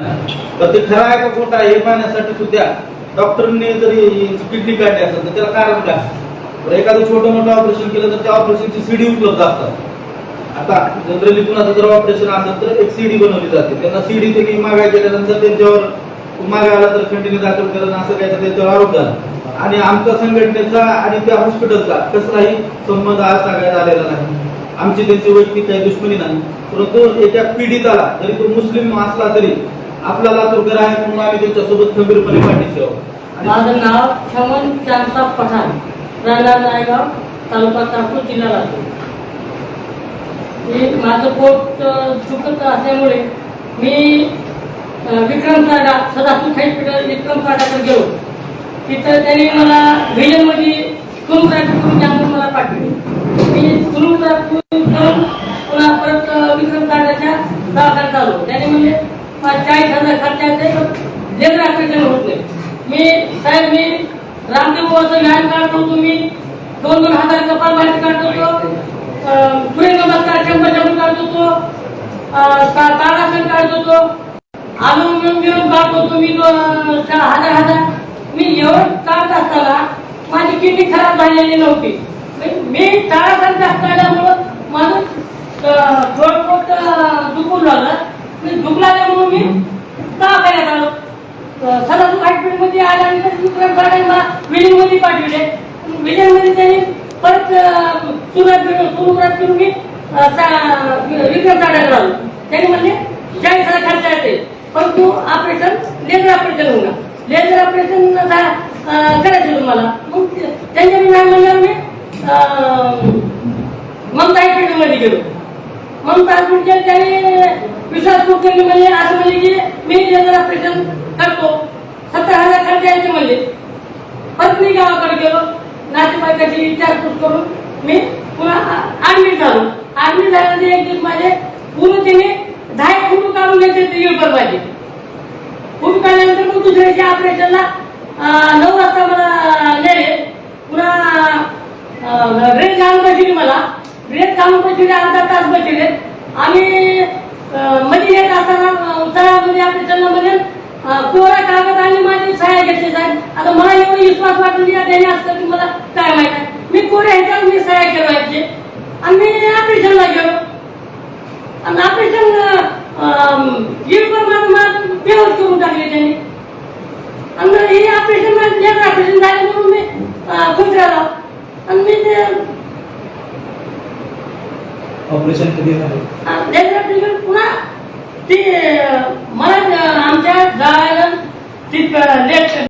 तर ते खरं आहे का खोटं आहे हे पाहण्यासाठी सुद्धा डॉक्टरने जरी किडनी काढली असेल तर त्याला कारण काय? एखादं छोटं मोठं ऑपरेशन केलं तर त्या ऑपरेशनची सीडी उपलब्ध असतात. आता जनरली कुणाचं जर ऑपरेशन असेल तर एक सीडी बनवली जाते. त्यांना सीडी त्यांनी मागाय केल्यानंतर त्यांच्यावर मागे आला तर खंडीने दाखल करणं असं काय तर त्यांच्यावर आरोप झाला. आणि आमच्या संघटनेचा आणि त्या हॉस्पिटलचा कसलाही संबंध आज सांगायला आलेला नाही. आमची त्यांची वैयक्तिक काही दुश्मनी नाही. परंतु एका पीडिताला जरी तो मुस्लिम असला तरी आपला लातूरकर आहे म्हणून आम्ही त्यांच्यासोबत खंबीरपणे पाठीशी आहोत. माझं नाव छमन चांदसाब पठाण राहणार नायगाव तालुका तापूर जिल्हा लातूर. माझं पोट अ, दुखत असल्यामुळे मी विक्रम साडा सदाशिव हॉस्पिटल विक्रम साडाकडे गेलो. तिथं त्यांनी मला व्हिजनमध्ये सोनोग्राफी करून त्यामुळे मला पाठवले. मी सोनोग्राफी करून पुन्हा परत विक्रम साडाच्या दवाखान्यात आलो. चाळीस हजार खर्च आहे लेबर ऑपरेशन होत नाही. मी साहेब मी रामदेव बाबाचं व्यायाम काढतो तुम्ही दोन दोन हजार कपाल माहिती काढतो तो अं, सूर्य नमस्कार शंभर शंभर काढतो तो ताडासन काढतो तो अनुलोम विलोम काढतो तुम्ही हजार हजार. मी एवढं काढत असताना माझी किडनी खराब झालेली नव्हती. मी- मी ताडासन जास्त काढल्यामुळं माझं थोडं दुखून झालं मी दुखू म्हणून मी दवाखान्यात आलो. सदाशिव हॉस्पिटलमध्ये आल्यानंतर विक्रममध्ये पाठविले. विलिंगमध्ये त्यांनी परत सुरुवात सुरुवात करून मी विक्रम साहेबांकडे आलो त्यांनी म्हणले चाळीस हजार खर्च येते परंतु ऑपरेशन लेझर ऑपरेशन होणार लेझर ऑपरेशन करायचं तुम्हाला. मग त्यांच्या मी नाही म्हणल्यावर मी ममता हॉस्पिटलमध्ये गेलो. मग पाच हॉस्पिटल त्याने विश्वास कुलकर्णी म्हणजे असं म्हणले की मी जनरल ऑपरेशन करतो सत्तर हजार खर्च यायचे म्हणले पत्नी मी गावाकडे गेलो नातेवाईकाची विचारपूस करून मी पुन्हा ऍडमिट झालो ऍडमिट झाल्यानंतर एक दिवस माझे पूर्ण तिने दहा एक काढून घ्यायचे ते येऊन माझे फुट काढल्यानंतर मग दुसऱ्याच्या ऑपरेशनला नऊ वाजता मला नेले पुन्हा ब्रेक घालून बसली मला। रेत घालून बसले अर्धा तास बसले आणि अं, मध्ये येत असताना उतरामध्ये ऑपरेशनला म्हणजे कोरा कागद आणि माझी सहाय्य घेतली साहेब. आता मला एवढं विश्वास वाटून या देणे असतं की मला काय माहीत आहे? मी कोऱ्या ह्याच्यावर मी सहाय्य केवायचे आणि मी ऑपरेशनला गेलो. आणि ऑपरेशन येऊन मला बेहोश करून टाकले त्यांनी. आणि हे ऑपरेशन ऑपरेशन झालं म्हणून मी खुश राहिलो आणि मी ते ऑपरेशन कधी झालं पुन्हा ती मला आमच्या जायला ती लेट